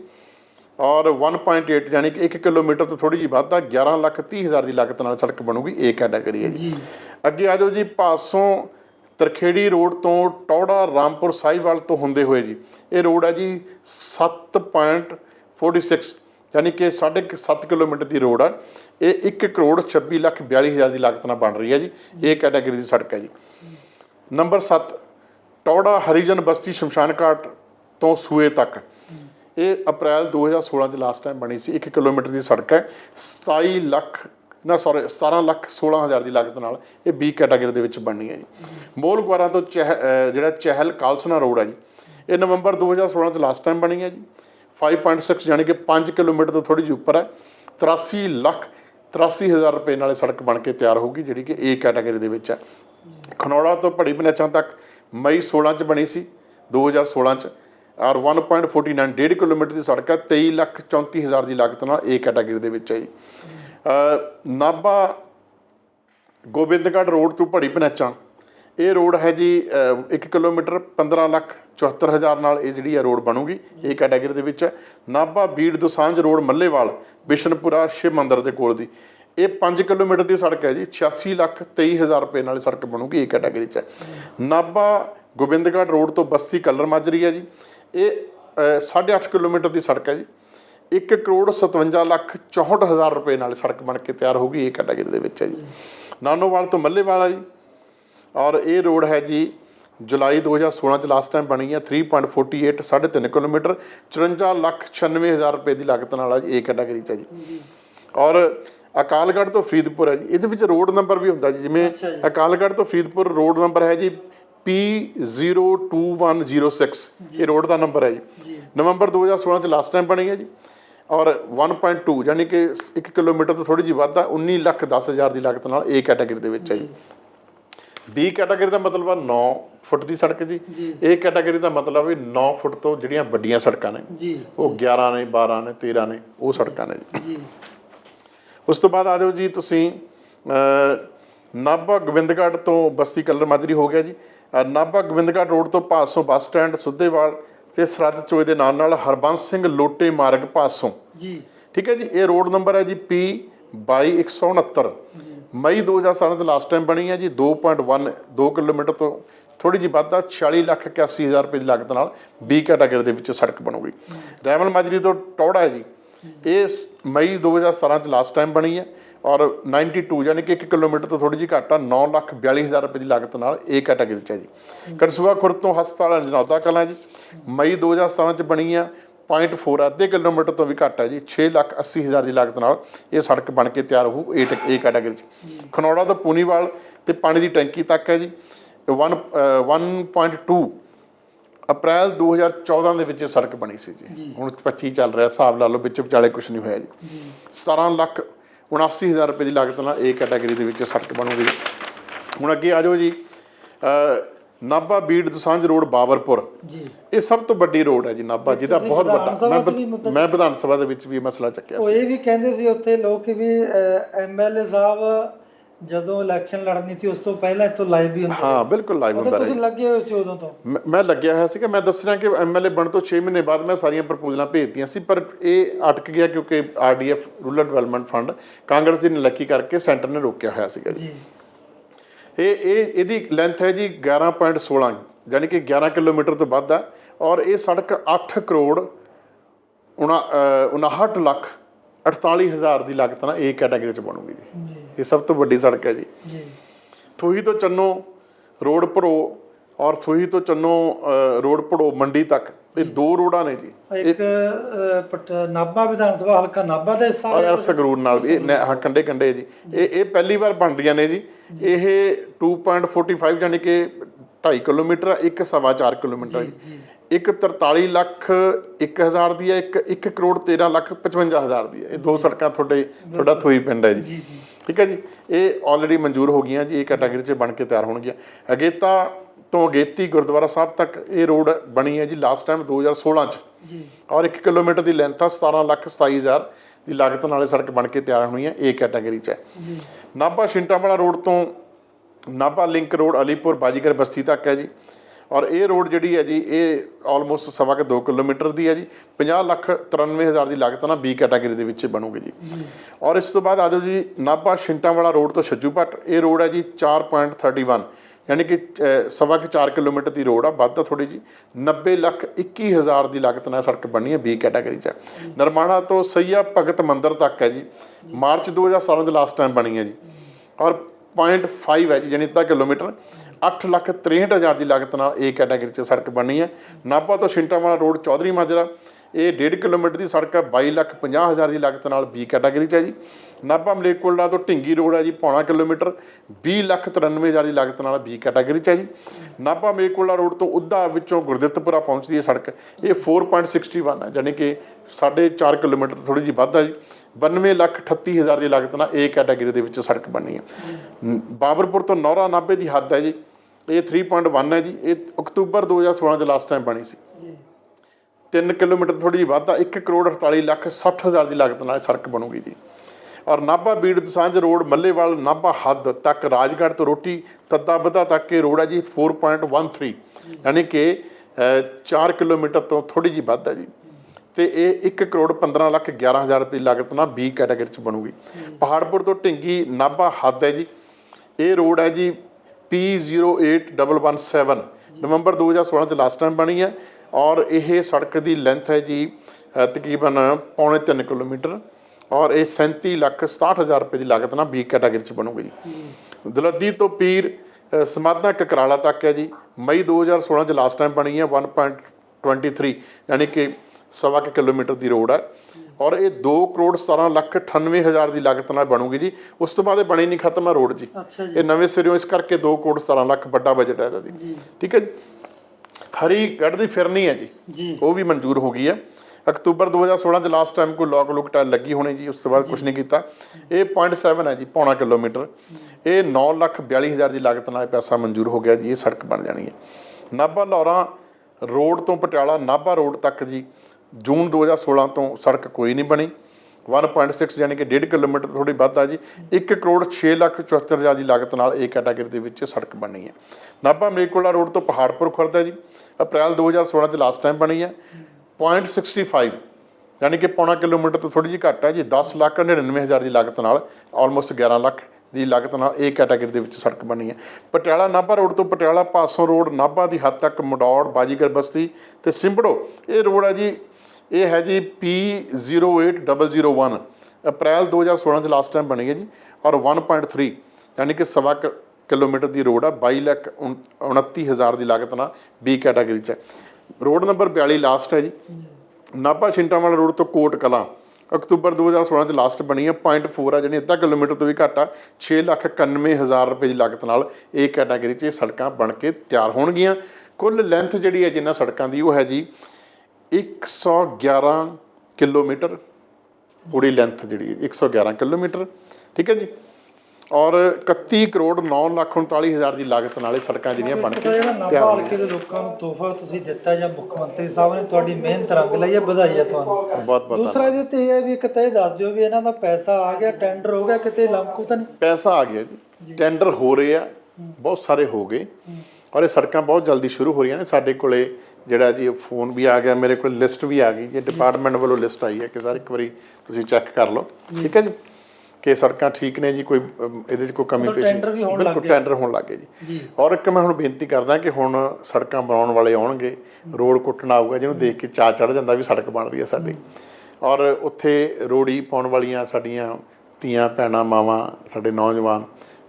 ਔਰ 1.8 ਯਾਨੀ ਕਿ 1 ਕਿਲੋਮੀਟਰ ਤੋਂ ਥੋੜੀ ਜਿਹੀ ਵੱਧ ਆ 11 ਲੱਖ 30 ਹਜ਼ਾਰ ਦੀ ਲਾਗਤ ਨਾਲ ਸੜਕ ਬਣੂਗੀ ਇਹ ਕੈਟਾਗਰੀ ਹੈ ਜੀ। ਜੀ। ਅੱਗੇ ਆ ਜਾਓ ਜੀ ਪਾਸੋਂ ਤਰਖੇੜੀ ਰੋਡ ਤੋਂ ਟੌੜਾ ਰਾਮਪੁਰ ਸਾਹੀਵਾਲ ਤੋਂ ਹੁੰਦੇ ਹੋਏ ਜੀ। ਇਹ ਰੋਡ ਹੈ ਜੀ 7.46 ਯਾਨੀ ਕਿ 7.5 ਕਿਲੋਮੀਟਰ ਦੀ ਰੋਡ ਹੈ ਇਹ 1 ਕਰੋੜ 26 ਲੱਖ 42 ਹਜ਼ਾਰ ਦੀ ਲਾਗਤ ਨਾਲ ਬਣ ਰਹੀ ਹੈ ਜੀ। ਇਹ ਕੈਟਾਗਰੀ ਦੀ ਸੜਕ ਹੈ ਜੀ। ਨੰਬਰ 7 ਟੌੜਾ ਹਰੀਜਨ ਬਸਤੀ ਸ਼ਮਸ਼ਾਨ ਘਾਟ ਤੋਂ ਸੂਏ ਤੱਕ। ਇਹ ਅਪ੍ਰੈਲ 2016 ਚ ਲਾਸਟ ਟਾਈਮ ਬਣੀ ਸੀ। 1 ਕਿਲੋਮੀਟਰ ਦੀ ਸੜਕ ਹੈ। 27 ਲੱਖ ਨਾ ਸੌਰੀ 17 ਲੱਖ 16 ਹਜ਼ਾਰ ਦੀ ਲਾਗਤ ਨਾਲ ਇਹ ਬੀ ਕੈਟਾਗਰੀ ਦੇ ਵਿੱਚ ਬਣਨੀ ਹੈ ਜੀ। ਮੋਲਗਵਾਰਾ ਤੋਂ ਚਹਿ- ਜਿਹੜਾ ਚਹਿਲ ਕਾਲਸਨਾ ਰੋਡ ਹੈ ਜੀ, ਇਹ ਨਵੰਬਰ 2016 ਚ ਲਾਸਟ ਟਾਈਮ ਬਣੀ ਹੈ ਜੀ। 5.6 ਯਾਨੀ ਕਿ 5 ਕਿਲੋਮੀਟਰ ਤੋਂ ਥੋੜੀ ਜਿਹੀ ਉੱਪਰ ਹੈ। 83 ਲੱਖ 83 ਹਜ਼ਾਰ ਰੁਪਏ ਨਾਲ ਇਹ ਸੜਕ ਬਣ ਕੇ ਤਿਆਰ ਹੋਊਗੀ, ਜਿਹੜੀ ਕਿ ਏ ਕੈਟਾਗਰੀ ਦੇ ਵਿੱਚ ਹੈ। ਖਨੌੜਾ ਤੋਂ ਭੜੀ ਬਨੇਚਾਂ ਤੱਕ ਮਈ 16 ਚ ਬਣੀ ਸੀ 2016 ਚ। ਔਰ 1.49 1.5 ਕਿਲੋਮੀਟਰ ਦੀ ਸੜਕ ਹੈ 23 ਲੱਖ 34 ਹਜ਼ਾਰ ਦੀ ਲਾਗਤ ਨਾਲ ਏ ਕੈਟਾਗਰੀ ਦੇ ਵਿੱਚ ਹੈ ਜੀ। ਅ, ਨਾਭਾ ਗੋਬਿੰਦਗੜ੍ਹ ਰੋਡ ਤੋਂ ਭੜੀ ਪਨੈਚਾਂ ਇਹ ਰੋਡ ਹੈ ਜੀ 1 ਕਿਲੋਮੀਟਰ 15 ਲੱਖ 74 ਹਜ਼ਾਰ ਨਾਲ ਇਹ ਜਿਹੜੀ ਹੈ ਰੋਡ ਬਣੂਗੀ ਇਹ ਕੈਟਾਗਰੀ ਦੇ ਵਿੱਚ ਹੈ। ਨਾਭਾ ਬੀੜ ਦੁਸਾਂਝ ਰੋਡ ਮੱਲੇਵਾਲ ਬਿਸ਼ਨਪੁਰਾ ਸ਼ਿਵ ਮੰਦਿਰ ਦੇ ਕੋਲ ਦੀ। ਇਹ 5 ਕਿਲੋਮੀਟਰ ਦੀ ਸੜਕ ਹੈ ਜੀ 86 ਲੱਖ 23 ਹਜ਼ਾਰ ਰੁਪਏ ਨਾਲ ਸੜਕ ਬਣੂਗੀ ਇਹ ਕੈਟਾਗਰੀ 'ਚ ਹੈ। ਨਾਭਾ ਗੋਬਿੰਦਗੜ੍ਹ ਰੋਡ ਤੋਂ ਬਸਤੀ ਕਲਰ ਮਾਜਰੀ ਹੈ ਜੀ। ਇਹ ਅ, 8.5 ਕਿਲੋਮੀਟਰ ਦੀ ਸੜਕ ਹੈ ਜੀ। 1 ਕਰੋੜ 57 ਲੱਖ 64 ਹਜ਼ਾਰ ਰੁਪਏ ਨਾਲ ਸੜਕ ਬਣ ਕੇ ਤਿਆਰ ਹੋਊਗੀ ਇਹ ਕੈਟਾਗਰੀ ਦੇ ਵਿੱਚ ਹੈ ਜੀ। ਨਾਨੋਵਾਲ ਤੋਂ ਮੱਲੇਵਾਲਾ ਜੀ। ਔਰ ਇਹ ਰੋਡ ਹੈ ਜੀ ਜੁਲਾਈ 2016 ਚ ਲਾਸਟ ਟਾਈਮ ਬਣੀ ਹੈ 3.48 3.5 ਕਿਲੋਮੀਟਰ 54 ਲੱਖ 96 ਹਜ਼ਾਰ ਰੁਪਏ ਦੀ ਲਾਗਤ ਨਾਲ ਹੈ ਜੀ ਇਹ ਕੈਟਾਗਰੀ ਚ ਹੈ ਜੀ। ਔਰ ਅਕਾਲਗੜ੍ਹ ਤੋਂ ਫਰੀਦਪੁਰ ਹੈ ਜੀ। ਇਹਦੇ ਵਿੱਚ ਰੋਡ ਨੰਬਰ ਵੀ ਹੁੰਦਾ ਜੀ ਜਿਵੇਂ। ਅਕਾਲਗੜ੍ਹ ਤੋਂ ਫਰੀਦਪੁਰ ਰੋਡ ਨੰਬਰ ਹੈ ਜੀ P02106 ਇਹ ਰੋਡ ਦਾ ਨੰਬਰ ਹੈ ਜੀ। ਨਵੰਬਰ 2016 ਚ ਲਾਸਟ ਟਾਈਮ ਬਣੀ ਹੈ ਜੀ। ਔਰ 1.2 ਯਾਨੀ ਕਿ 1 ਕਿਲੋਮੀਟਰ ਤੋਂ ਥੋੜੀ ਜਿਹੀ ਵੱਧ ਆ 19 ਲੱਖ 10 ਹਜ਼ਾਰ ਦੀ ਲਾਗਤ ਨਾਲ ਇਹ ਕੈਟਾਗਰੀ ਦੇ ਵਿੱਚ ਹੈ ਜੀ। ਬੀ ਕੈਟਾਗਰੀ ਦਾ ਮਤਲਬ ਆ 9 ਫੁੱਟ ਦੀ ਸੜਕ ਜੀ। ਜੀ। ਇਹ ਕੈਟਾਗਰੀ ਦਾ ਮਤਲਬ ਹੈ 9 ਫੁੱਟ ਤੋਂ ਜਿਹੜੀਆਂ ਵੱਡੀਆਂ ਸੜਕਾਂ ਨੇ ਜੀ। ਉਹ 11 ਨੇ 12 ਨੇ 13 ਨੇ ਉਹ ਸੜਕਾਂ ਨੇ ਜੀ। ਜੀ। ਉਸ ਤੋਂ ਬਾਅਦ ਆ ਜਾਓ ਜੀ ਤੁਸੀਂ ਨਾਭਾ ਗੋਬਿੰਦਗੜ੍ਹ ਤੋਂ ਬਸਤੀ ਕਲਰ ਮਾਜਰੀ ਹੋ ਗਿਆ ਜੀ। ਨਾਭਾ ਗੋਬਿੰਦਗੜ੍ਹ ਰੋਡ ਤੋਂ ਪਾਸੋਂ ਬੱਸ ਸਟੈਂਡ ਸੁੱਧੇਵਾਲ ਤੇ ਸਰਹੱਦ ਚੋਏ ਦੇ ਨਾਲ ਨਾਲ ਹਰਬੰਸ ਸਿੰਘ ਲੋਟੇ ਮਾਰਗ ਪਾਸੋਂ। ਜੀ। ਠੀਕ ਹੈ ਜੀ ਇਹ ਰੋਡ ਨੰਬਰ ਹੈ ਜੀ P 22169 ਮਈ 2017 ਚ ਲਾਸਟ ਟਾਈਮ ਬਣੀ ਹੈ ਜੀ 2.1 2 ਕਿਲੋਮੀਟਰ ਤੋਂ ਥੋੜੀ ਜਿਹੀ ਵੱਧ ਆ 46 ਲੱਖ 81 ਹਜ਼ਾਰ ਰੁਪਏ ਦੀ ਲਾਗਤ ਨਾਲ B ਕੈਟਾਗਰੀ ਦੇ ਵਿੱਚ ਸੜਕ ਬਣੂਗੀ ਰੈਵਲ ਮਾਜਰੀ ਤੋਂ ਟੌੜਾ ਹੈ ਜੀ। ਇਹ ਮਈ 2017 ਚ ਲਾਸਟ ਟਾਈਮ ਬਣੀ ਹੈ ਔਰ 92 ਯਾਨੀ ਕਿ 1 ਕਿਲੋਮੀਟਰ ਤੋਂ ਥੋੜੀ ਜਿਹੀ ਘੱਟ ਆ 9 ਲੱਖ 42 ਹਜ਼ਾਰ ਰੁਪਏ ਦੀ ਲਾਗਤ ਨਾਲ ਇਹ ਕੈਟਾਗਰੀ ਚ ਹੈ ਜੀ। ਕਨਸੂਆ ਖੁਰਦ ਤੋਂ ਹਸਪਤਾਲ ਜਨੌਦਾ ਕਲਾਂ ਜੀ। ਮਈ 2017 ਚ ਬਣੀ ਆ। 0.4 ਅੱਧੇ ਕਿਲੋਮੀਟਰ ਤੋਂ ਵੀ ਘੱਟ ਹੈ ਜੀ। 6 ਲੱਖ 80 ਹਜ਼ਾਰ ਦੀ ਲਾਗਤ ਨਾਲ ਇਹ ਸੜਕ ਬਣ ਕੇ ਤਿਆਰ ਹੋਊ ਟ- ਇਹ ਕੈਟਾਗਰੀ ਚ। ਖਨੌੜਾ ਤੋਂ ਪੂਨੀਵਾਲ ਤੇ ਪਾਣੀ ਦੀ ਟੈਂਕੀ ਤੱਕ ਹੈ ਜੀ। 1 1.2 ਅਪ੍ਰੈਲ 2014 ਦੇ ਵਿੱਚ ਇਹ ਸੜਕ ਬਣੀ ਸੀ ਜੀ। ਹੁਣ 25 ਚੱਲ ਰਿਹਾ ਹਿਸਾਬ ਲਾ ਲਓ ਵਿੱਚ ਵਿਚਾਲੇ ਕੁਝ ਨਹੀਂ ਹੋਇਆ ਜੀ। 17 ਲੱਖ 79000 ਰੁਪਏ ਦੀ ਲਾਗਤ ਨਾਲ ਇਹ ਕੈਟਾਗਰੀ ਦੇ ਵਿੱਚ ਸੜਕ ਬਣੂਗੀ। ਹੁਣ ਅੱਗੇ ਆ ਜਾਓ ਜੀ। ਨਾਭਾ ਬੀੜ ਦਸਾਂਝ ਰੋਡ ਬਾਬਰਪੁਰ। ਜੀ। ਇਹ ਸਭ ਤੋਂ ਵੱਡੀ ਰੋਡ ਹੈ ਜੀ ਨਾਭਾ ਜਿਹਦਾ ਬਹੁਤ ਵੱਡਾ ਮੈਂ ਵਿਧਾਨ ਸਭਾ ਦੇ ਵਿੱਚ ਵੀ ਮਸਲਾ ਚੱਕਿਆ ਉਹ ਸੀ। ਇਹ ਵੀ ਕਹਿੰਦੇ ਸੀ ਉੱਥੇ ਲੋਕ ਵੀ ਐਮਐਲਏ ਸਾਹਿਬ ਜਦੋਂ ਇਲੈਕਸ਼ਨ ਲੜਨੀ ਸੀ ਉਸ ਤੋਂ ਪਹਿਲਾਂ ਇੱਥੋਂ ਲਾਈਵ ਵੀ ਹੁੰਦੇ ਹਾਂ ਬਿਲਕੁਲ ਲਾਈਵ ਉਹ ਹੁੰਦਾ ਤੁਸੀਂ ਲੱਗੇ ਹੋਏ ਸੀ ਉਦੋਂ ਤੋਂ? ਮੈਂ- ਲੱਗਿਆ ਹੋਇਆ ਸੀਗਾ ਮੈਂ ਦੱਸ ਰਿਹਾ ਕਿ ਐਮਐਲਏ ਬਣ ਤੋਂ 6 ਮਹੀਨੇ ਬਾਅਦ ਮੈਂ ਸਾਰੀਆਂ ਪ੍ਰਪੋਜ਼ਲਾਂ ਭੇਜਤੀਆਂ ਸੀ ਪਰ ਇਹ ਅਟਕ ਗਿਆ ਕਿਉਂਕਿ RDF rural development fund Congress ਦੀ ਨਲੱਕੀ ਕਰਕੇ ਸੈਂਟਰ ਨੇ ਰੋਕਿਆ ਹੋਇਆ ਸੀਗਾ ਜੀ। ਇਹ ਇਹ ਇਹਦੀ ਲੈਂਥ ਹੈ ਜੀ 11.16 ਯਾਨੀ ਕਿ 11 ਕਿਲੋਮੀਟਰ ਤੋਂ ਵੱਧ ਹੈ ਔਰ ਇਹ ਸੜਕ 8 ਕਰੋੜ ਉਨਾ- ਅ, 59 ਲੱਖ 48 ਹਜ਼ਾਰ ਦੀ ਲਾਗਤ ਨਾਲ ਇਹ ਕੈਟਾਗਰੀ ਚ ਬਣੂਗੀ ਜੀ। ਇਹ ਸਭ ਤੋਂ ਵੱਡੀ ਸੜਕ ਹੈ ਜੀ। ਜੀ। ਥੂਹੀ ਤੋਂ ਚੰਨੋ ਰੋਡ ਭਰੋ ਔਰ ਥੂਹੀ ਤੋਂ ਚੰਨੋ ਰੋਡ ਭੜੋ ਮੰਡੀ ਤੱਕ ਇਹ ਦੋ ਰੋਡਾਂ ਨੇ ਜੀ। ਇੱਕ ਨਾਭਾ ਵਿਧਾਨ ਸਭਾ ਹਲਕਾ ਨਾਭਾ ਦਾ ਹਿੱਸਾ ਔਰ ਸੰਗਰੂਰ ਨਾਲ ਇਹ ਹਾਂ ਕੰਡੇ ਕੰਡੇ ਜੀ। ਇਹ ਇਹ ਪਹਿਲੀ ਵਾਰ ਬਣ ਰਹੀਆਂ ਨੇ ਜੀ। ਇਹ 2.45 ਯਾਨੀ ਕਿ 2.5 ਕਿਲੋਮੀਟਰ ਇੱਕ ਸਵਾ 4 ਕਿਲੋਮੀਟਰ ਜੀ ਇੱਕ 43 ਲੱਖ 1000 ਦੀ ਹੈ ਇੱਕ 1 ਕਰੋੜ 13 ਲੱਖ 55 ਹਜ਼ਾਰ ਦੀ ਹੈ ਇਹ ਦੋ ਸੜਕਾਂ ਤੁਹਾਡੇ ਤੁਹਾਡਾ ਥੋਈ ਪਿੰਡ ਹੈ ਜੀ। ਠੀਕ ਹੈ ਜੀ। ਇਹ ਆਲਰੇਡੀ ਮਨਜ਼ੂਰ ਹੋ ਗਈਆਂ ਜੀ ਇਹ ਕੈਟਾਗਰੀ 'ਚ ਬਣ ਕੇ ਤਿਆਰ ਹੋਣਗੀਆਂ। ਅਗੇਤਾ ਤੋਂ ਅਗੇਤੀ ਗੁਰਦੁਆਰਾ ਸਾਹਿਬ ਤੱਕ ਇਹ ਰੋਡ ਬਣੀ ਹੈ ਜੀ ਲਾਸਟ ਟਾਈਮ 2016 'ਚ। ਜੀ। ਔਰ 1 ਕਿਲੋਮੀਟਰ ਦੀ ਲੈਂਥ ਆ 17 ਲੱਖ 27 ਹਜ਼ਾਰ ਦੀ ਲਾਗਤ ਨਾਲ ਇਹ ਸੜਕ ਬਣ ਕੇ ਤਿਆਰ ਹੋਣੀ ਹੈ ਇਹ ਕੈਟਾਗਰੀ 'ਚ ਹੈ। ਜੀ। ਨਾਭਾ ਸ਼ਿੰਟਾਵਾਲਾ ਰੋਡ ਤੋਂ ਨਾਭਾ ਲਿੰਕ ਰੋਡ ਅਲੀਪੁਰ ਬਾਜੀਗਰ ਬਸਤੀ ਤੱਕ ਹੈ ਜੀ। ਔਰ ਇਹ ਰੋਡ ਜਿਹੜੀ ਹੈ ਜੀ ਇਹ ਆਲਮੋਸਟ ਸਵਾ ਕੇ 2 ਕਿਲੋਮੀਟਰ ਦੀ ਹੈ ਜੀ। 50 ਲੱਖ 93 ਹਜ਼ਾਰ ਦੀ ਲਾਗਤ ਨਾਲ ਬੀ ਕੈਟਾਗਰੀ ਦੇ ਵਿੱਚ ਬਣੂਗੀ ਜੀ। ਔਰ ਇਸ ਤੋਂ ਬਾਅਦ ਆ ਜਾਓ ਜੀ ਨਾਭਾ ਸ਼ਿੰਟਾਵਾਲਾ ਰੋਡ ਤੋਂ ਛੱਜੂਪੱਟ ਇਹ ਰੋਡ ਹੈ ਜੀ 4.31 ਯਾਨੀ ਕਿ ਸਵਾ ਕੇ 4 ਕਿਲੋਮੀਟਰ ਦੀ ਰੋਡ ਆ, ਵੱਧ ਆ ਥੋੜੀ ਜੀ 90 ਲੱਖ 21 ਹਜ਼ਾਰ ਦੀ ਲਾਗਤ ਨਾਲ ਸੜਕ ਬਣੀ ਹੈ ਬੀ ਕੈਟਾਗਰੀ 'ਚ। ਨਰਮਾਣਾ ਤੋਂ ਸਈਆ ਭਗਤ ਮੰਦਰ ਤੱਕ ਹੈ ਜੀ। ਮਾਰਚ 2017 ਦੇ ਲਾਸਟ ਟਾਈਮ ਬਣੀ ਹੈ ਜੀ। ਔਰ 0.5 ਹੈ ਜੀ, ਯਾਨੀ ਅੱਧਾ ਕਿਲੋਮੀਟਰ। 8 ਲੱਖ 63 ਹਜ਼ਾਰ ਦੀ ਲਾਗਤ ਨਾਲ ਏ ਕੈਟਾਗਰੀ 'ਚ ਸੜਕ ਬਣੀ ਹੈ। ਨਾਭਾ ਤੋਂ ਛਿੰਟਾਵਾਲਾ ਰੋਡ ਚੌਧਰੀ ਮਾਜਰਾ। ਇਹ 1.5 ਕਿਲੋਮੀਟਰ ਦੀ ਸੜਕ ਹੈ 22 ਲੱਖ 50 ਹਜ਼ਾਰ ਦੀ ਲਾਗਤ ਨਾਲ ਬੀ ਕੈਟਾਗਰੀ 'ਚ ਹੈ ਜੀ। ਨਾਭਾ ਮਲੇਕੋਲਡਾ ਤੋਂ ਢਿੰਗੀ ਰੋਡ ਹੈ ਜੀ ਪੌਣਾ ਕਿਲੋਮੀਟਰ 20 ਲੱਖ 93 ਹਜ਼ਾਰ ਦੀ ਲਾਗਤ ਨਾਲ ਬੀ ਕੈਟਾਗਰੀ 'ਚ ਹੈ ਜੀ। ਨਾਭਾ ਮਲੇਕੋਲਡਾ ਰੋਡ ਤੋਂ ਉੱਧਾ ਵਿੱਚੋਂ ਗੁਰਦਿੱਤਪੁਰਾ ਪਹੁੰਚਦੀ ਹੈ ਸੜਕ ਇਹ 4.61 ਹੈ ਯਾਨੀ ਕਿ 4.5 ਕਿਲੋਮੀਟਰ ਥੋੜੀ ਜਿਹੀ ਵੱਧ ਹੈ ਜੀ। 92 ਲੱਖ 38 ਹਜ਼ਾਰ ਦੀ ਲਾਗਤ ਨਾਲ ਇਹ ਕੈਟਾਗਰੀ ਦੇ ਵਿੱਚ ਸੜਕ ਬਣਨੀ ਹੈ। ਬਾਬਰਪੁਰ ਤੋਂ ਨੌਰਾ ਨਾਭੇ ਦੀ ਹੱਦ ਹੈ ਜੀ। ਇਹ 3.1 ਹੈ ਜੀ। ਇਹ ਅਕਤੂਬਰ 2016 ਦੇ ਲਾਸਟ ਟਾਈਮ ਬਣੀ ਸੀ। ਜੀ। 3 ਕਿਲੋਮੀਟਰ ਥੋੜੀ ਜਿਹੀ ਵੱਧ ਆ 1 ਕਰੋੜ 48 ਲੱਖ 60 ਹਜ਼ਾਰ ਦੀ ਲਾਗਤ ਨਾਲ ਸੜਕ ਬਣੂਗੀ ਜੀ। ਔਰ ਨਾਭਾ ਬੀੜ ਦਸਾਂਝ ਰੋਡ ਮੱਲੇਵਾਲ ਨਾਭਾ ਹੱਦ ਤੱਕ ਰਾਜਗੜ੍ਹ ਤੋਂ ਰੋਟੀ ਤੱਦਾ ਬਦਾ ਤੱਕ ਇਹ ਰੋਡ ਹੈ ਜੀ 4.13 ਯਾਨੀ ਕਿ 4 ਕਿਲੋਮੀਟਰ ਤੋਂ ਥੋੜੀ ਜਿਹੀ ਵੱਧ ਹੈ ਜੀ। ਤੇ ਇਹ 1 ਕਰੋੜ 15 ਲੱਖ 11 ਹਜ਼ਾਰ ਰੁਪਏ ਲਾਗਤ ਨਾਲ ਬੀ ਕੈਟਾਗਰੀ ਚ ਬਣੂਗੀ। ਪਹਾੜਪੁਰ ਤੋਂ ਢਿੰਗੀ ਨਾਭਾ ਹੱਦ ਹੈ ਜੀ। ਇਹ ਰੋਡ ਹੈ ਜੀ P08117 ਨਵੰਬਰ 2016 ਚ ਲਾਸਟ ਟਾਈਮ ਬਣੀ ਹੈ ਔਰ ਇਹ ਸੜਕ ਦੀ ਲੈਂਥ ਹੈ ਜੀ ਤਕਰੀਬਨ ਪੌਣੇ 3 ਕਿਲੋਮੀਟਰ। ਔਰ ਇਹ 37 ਲੱਖ 67 ਹਜ਼ਾਰ ਰੁਪਏ ਦੀ ਲਾਗਤ ਨਾਲ ਬੀ ਕੈਟਾਗਰੀ ਚ ਬਣੂਗੀ ਜੀ। ਦਲੱਦੀ ਤੋਂ ਪੀਰ ਅ, ਸਮਾਧਾ ਕਕਰਾਲਾ ਤੱਕ ਹੈ ਜੀ। ਮਈ 2016 ਚ ਲਾਸਟ ਟਾਈਮ ਬਣੀ ਹੈ 1.23 ਯਾਨੀ ਕਿ ਸਵਾ ਕੁ ਕਿਲੋਮੀਟਰ ਦੀ ਰੋਡ ਹੈ। ਔਰ ਇਹ 2 ਕਰੋੜ 17 ਲੱਖ 98 ਹਜ਼ਾਰ ਦੀ ਲਾਗਤ ਨਾਲ ਬਣੂਗੀ ਜੀ। ਉਸ ਤੋਂ ਬਾਅਦ ਇਹ ਬਣੀ ਨਹੀਂ ਖਤਮ ਹੈ ਰੋਡ ਜੀ। ਇਹ ਨਵੇਂ ਸਿਰਿਓਂ ਇਸ ਕਰਕੇ 2 ਕਰੋੜ 17 ਲੱਖ ਵੱਡਾ ਬਜਟ ਹੈ ਇਹਦਾ ਜੀ। ਠੀਕ ਹੈ ਜੀ? ਹਰੀਗੜ੍ਹ ਦੀ ਫਿਰਨੀ ਹੈ ਜੀ। ਉਹ ਵੀ ਮਨਜ਼ੂਰ ਹੋ ਗਈ ਹੈ। ਅਕਤੂਬਰ 2016 ਚ ਲਾਸਟ ਟਾਈਮ ਕੋਈ ਲੋਕ ਲੁਕ ਟਾਈਲ ਲੱਗੀ ਹੋਣੀ ਜੀ ਉਸ ਤੋਂ ਬਾਅਦ ਕੁਝ ਨਹੀਂ ਕੀਤਾ। ਇਹ 0.7 ਹੈ ਜੀ ਪੌਣਾ ਕਿਲੋਮੀਟਰ। ਇਹ 9 ਲੱਖ 42 ਹਜ਼ਾਰ ਦੀ ਲਾਗਤ ਨਾਲ ਪੈਸਾ ਮਨਜ਼ੂਰ ਹੋ ਗਿਆ ਜੀ ਇਹ ਸੜਕ ਬਣ ਜਾਣੀ ਹੈ। ਨਾਭਾ ਲੌਰਾ ਰੋਡ ਤੋਂ ਪਟਿਆਲਾ ਨਾਭਾ ਰੋਡ ਤੱਕ ਜੀ ਜੂਨ 2016 ਤੋਂ ਸੜਕ ਕੋਈ ਨਹੀਂ ਬਣੀ। 1.6 ਯਾਨੀ ਕਿ 1.5 ਕਿਲੋਮੀਟਰ ਥੋੜੀ ਵੱਧ ਆ ਜੀ। 1 ਕਰੋੜ 6 ਲੱਖ 74 ਹਜ਼ਾਰ ਦੀ ਲਾਗਤ ਨਾਲ ਇਹ ਕੈਟਾਗਰੀ ਦੇ ਵਿੱਚ ਸੜਕ ਬਣਨੀ ਹੈ। ਨਾਭਾ ਮਲੇਕੋਲਾ ਰੋਡ ਤੋਂ ਪਹਾੜਪੁਰ ਖੁਰਦ ਜੀ। ਅਪ੍ਰੈਲ 2016 ਚ ਲਾਸਟ ਟਾਈਮ ਬਣੀ ਹੈ। 0.65 ਯਾਨੀ ਕਿ ਪੌਣਾ ਕਿਲੋਮੀਟਰ ਤੋਂ ਥੋੜੀ ਜਿਹੀ ਘੱਟ ਹੈ ਜੀ 10 ਲੱਖ 99 ਹਜ਼ਾਰ ਦੀ ਲਾਗਤ ਨਾਲ ਆਲਮੋਸਟ 11 ਲੱਖ ਦੀ ਲਾਗਤ ਨਾਲ ਇਹ ਕੈਟਾਗਰੀ ਦੇ ਵਿੱਚ ਸੜਕ ਬਣੀ ਹੈ। ਪਟਿਆਲਾ ਨਾਭਾ ਰੋਡ ਤੋਂ ਪਟਿਆਲਾ ਪਾਸੋਂ ਰੋਡ ਨਾਭਾ ਦੀ ਹੱਦ ਤੱਕ ਮਡੌੜ, ਬਾਜੀਗਰ ਬਸਤੀ ਤੇ ਸਿੰਬੜੋ, ਇਹ ਰੋਡ ਹੈ ਜੀ, ਇਹ ਹੈ ਜੀ P08001 ਅਪ੍ਰੈਲ 2016 ਚ ਲਾਸਟ ਟਾਈਮ ਬਣੀ ਹੈ ਜੀ, ਔਰ 1.3 ਯਾਨੀ ਕਿ ਸਵਾ ਕੁ ਕਿਲੋਮੀਟਰ ਦੀ ਰੋਡ ਆ 22 ਲੱਖ ਉਨ- 29000 ਦੀ ਲਾਗਤ ਨਾਲ ਬੀ ਕੈਟਾਗਰੀ ਚ ਹੈ। ਰੋਡ ਨੰਬਰ 42 ਲਾਸਟ ਹੈ ਜੀ। ਨਾਭਾ ਛਿੰਟਾਵਾਲਾ ਰੋਡ ਤੋਂ ਕੋਟ ਕਲਾਂ, ਅਕਤੂਬਰ 2016 ਚ ਲਾਸਟ ਬਣੀ ਹੈ। 0.4 ਆ ਜਾਨੀ ਅੱਧਾ ਕਿਲੋਮੀਟਰ ਤੋਂ ਵੀ ਘੱਟ ਆ। 6 ਲੱਖ 91000 ਰੁਪਏ ਦੀ ਲਾਗਤ ਨਾਲ ਇਹ ਕੈਟਾਗਰੀ 'ਚ ਇਹ ਸੜਕਾਂ ਬਣ ਕੇ ਤਿਆਰ ਹੋਣਗੀਆਂ। ਕੁੱਲ ਲੈਂਥ ਜਿਹੜੀ ਹੈ ਜਿੰਨਾ ਸੜਕਾਂ ਦੀ, ਉਹ ਹੈ ਜੀ 111 ਕਿਲੋਮੀਟਰ। ਪੂਰੀ ਲੈਂਥ ਜਿਹੜੀ ਹੈ 111 ਕਿਲੋਮੀਟਰ। ਠੀਕ ਹੈ ਜੀ? ਔਰ 31 ਕਰੋੜ 9 ਲੱਖ 39 ਹਜ਼ਾਰ ਦੀ ਲਾਗਤ ਨਾਲ ਇਹ ਸੜਕਾਂ ਜਿਹੜੀਆਂ ਬਣ ਕੇ ਜਿਹੜਾ ਨਾਭਾ ਤਿਆਰ ਹਲਕੇ ਦੇ ਲੋਕਾਂ ਨੂੰ ਤੋਹਫਾ ਤੁਸੀਂ ਦਿੱਤਾ ਜਾਂ ਮੁੱਖ ਮੰਤਰੀ ਸਾਹਿਬ ਨੇ ਤੁਹਾਡੀ ਮਿਹਨਤ ਰੰਗ ਲਈ ਹੈ ਵਧਾਈ ਹੈ ਤੁਹਾਨੂੰ। ਬਹੁਤ ਬਹੁਤ ਦੂਸਰਾ ਇਹਦੇ ਤੇ ਇਹ ਹੈ ਵੀ ਇੱਕ ਤਾਂ ਇਹ ਦੱਸ ਦਿਓ ਵੀ ਇਹਨਾਂ ਦਾ ਪੈਸਾ ਆ ਗਿਆ ਟੈਂਡਰ ਹੋ ਗਿਆ ਕਿਤੇ ਲੰਕੂ ਤਾਂ ਨਹੀਂ। ਪੈਸਾ ਆ ਗਿਆ ਜੀ। ਟੈਂਡਰ ਹੋ ਰਹੇ ਆ ਬਹੁਤ ਸਾਰੇ ਹੋ ਗਏ। ਔਰ ਇਹ ਸੜਕਾਂ ਬਹੁਤ ਜਲਦੀ ਸ਼ੁਰੂ ਹੋ ਰਹੀਆਂ ਨੇ। ਸਾਡੇ ਕੋਲੇ ਜਿਹੜਾ ਜੀ ਫੋਨ ਵੀ ਆ ਗਿਆ ਮੇਰੇ ਕੋਲ ਲਿਸਟ ਵੀ ਆ ਗਈ। ਇਹ ਡਿਪਾਰਟਮੈਂਟ ਵੱਲੋਂ ਲਿਸਟ ਆਈ ਹੈ ਕਿ ਸਰ ਇੱਕ ਵਾਰੀ ਤੁਸੀਂ ਚੈੱਕ ਕਰ ਲਓ। ਠੀਕ ਹੈ ਜੀ? ਕਿ ਸੜਕਾਂ ਠੀਕ ਨੇ ਜੀ ਕੋਈ ਅਮ, ਇਹਦੇ 'ਚ ਕੋਈ ਕਮੀ ਮਤਲਬ ਪੇਸ਼ੀ ਟੈਂਡਰ ਵੀ ਹੋਣ ਲੱਗ ਬਿਲਕੁਲ ਟੈਂਡਰ ਹੋਣ ਲੱਗੇ ਜੀ। ਜੀ। ਔਰ ਇੱਕ ਮੈਂ ਹੁਣ ਬੇਨਤੀ ਕਰਦਾ ਕਿ ਹੁਣ ਸੜਕਾਂ ਬਣਾਉਣ ਵਾਲੇ ਆਉਣਗੇ ਰੋਡ ਕੁੱਟਣ ਆਊਗਾ ਜਿਹਨੂੰ ਦੇਖ ਕੇ ਚਾਹ ਚੜ ਜਾਂਦਾ ਵੀ ਸੜਕ ਬਣ ਰਹੀ ਹੈ ਸਾਡੀ। ਔਰ ਉੱਥੇ ਰੋੜੀ ਪਾਉਣ ਵਾਲੀਆਂ ਸਾਡੀਆਂ ਧੀਆਂ ਭੈਣਾਂ ਮਾਵਾਂ ਸਾਡੇ ਨੌਜਵਾਨ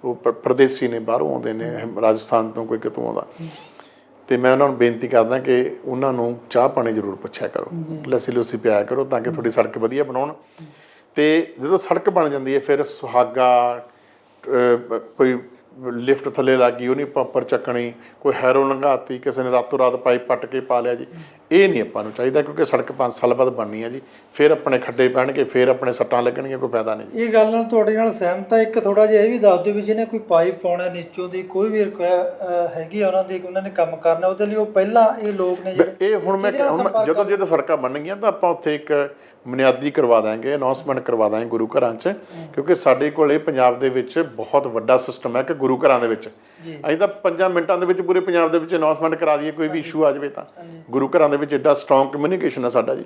ਉਹ ਪ- ਪ੍ਰਦੇਸੀ ਨੇ ਬਾਹਰੋਂ ਆਉਂਦੇ ਨੇ ਰਾਜਸਥਾਨ ਤੋਂ ਕੋਈ ਕਿਤੋਂ ਆਉਂਦਾ। ਤੇ ਮੈਂ ਉਹਨਾਂ ਨੂੰ ਬੇਨਤੀ ਕਰਦਾ ਕਿ ਉਹਨਾਂ ਨੂੰ ਚਾਹ ਪਾਣੀ ਜ਼ਰੂਰ ਪੁੱਛਿਆ ਕਰੋ। ਲੱਸੀ ਲੁੱਸੀ ਪਿਆਇਆ ਕਰੋ ਤਾਂ ਕਿ ਤੁਹਾਡੀ ਸੜਕ ਵਧੀਆ ਬਣਾਉਣ। ਤੇ ਜਦੋਂ ਸੜਕ ਬਣ ਜਾਂਦੀ ਹੈ ਫਿਰ ਸੁਹਾਗਾ ਕੋਈ ਲਿਫਟ ਥੱਲੇ ਲੱਗੀ ਉਹ ਨਹੀਂ ਪੰਪਰ ਚੱਕਣੀ ਕੋਈ ਹੈਰੋ ਲੰਘਾਤੀ ਕਿਸੇ ਨੇ ਰਾਤੋਂ ਰਾਤ ਪਾਈਪ ਪੱਟ ਕੇ ਪਾ ਲਿਆ ਜੀ। ਇਹ ਨਹੀਂ ਆਪਾਂ ਨੂੰ ਚਾਹੀਦਾ ਕਿਉਂਕਿ ਸੜਕ 5 ਸਾਲ ਬਾਅਦ ਬਣਨੀ ਹੈ ਜੀ। ਫਿਰ ਆਪਣੇ ਖੱਡੇ ਪੈਣਗੇ ਫਿਰ ਆਪਣੇ ਸੱਟਾਂ ਲੱਗਣਗੀਆਂ ਕੋਈ ਫਾਇਦਾ ਨਹੀਂ ਇਹ ਗੱਲ ਨਾਲ ਤੁਹਾਡੇ ਨਾਲ ਸਹਿਮਤ ਹੈ। ਇੱਕ ਥੋੜਾ ਜਿਹਾ ਇਹ ਵੀ ਦੱਸ ਦਿਓ ਵੀ ਜਿਹਨੇ ਕੋਈ ਪਾਈਪ ਪਾਉਣਾ ਨੀਚੋਂ ਦੀ ਕੋਈ ਵੀ ਹੈਗੀ ਆ ਉਹਨਾਂ ਦੀ ਉਹਨਾਂ ਨੇ ਕੰਮ ਕਰਨਾ ਉਹਦੇ ਲਈ ਉਹ ਪਹਿਲਾਂ ਇਹ ਲੋਕ ਨੇ ਜਿਹੜੇ ਇਹ ਹੁਣ ਮੈਂ- ਜਦੋਂ ਜਦੋਂ ਸੜਕਾਂ ਬਣਨਗੀਆਂ ਤਾਂ ਆਪਾਂ ਉੱਥੇ ਇੱਕ ਬੁਨਿਆਦੀ ਕਰਵਾ ਦਾਂਗੇ ਅਨਾਉਂਸਮੈਂਟ ਕਰਵਾ ਦਾਂਗੇ ਗੁਰੂ ਘਰਾਂ 'ਚ ਕਿਉਂਕਿ ਸਾਡੇ ਕੋਲੇ ਪੰਜਾਬ ਦੇ ਵਿੱਚ ਬਹੁਤ ਵੱਡਾ ਸਿਸਟਮ ਹੈ ਕਿ ਗੁਰੂ ਘਰਾਂ ਦੇ ਵਿੱਚ। ਅਸੀਂ ਤਾਂ 5 ਮਿੰਟਾਂ ਦੇ ਵਿੱਚ ਪੂਰੇ ਪੰਜਾਬ ਦੇ ਵਿੱਚ ਅਨਾਉਂਸਮੈਂਟ ਕਰਾ ਦਈਏ ਕੋਈ ਵੀ ਇਸ਼ੂ ਆ ਜਾਵੇ ਤਾਂ। ਗੁਰੂ ਘਰਾਂ ਦੇ ਵਿੱਚ ਐਡਾ ਸਟਰੋਂਗ ਕਮਿਊਨੀਕੇਸ਼ਨ ਹੈ ਸਾਡਾ ਜੀ।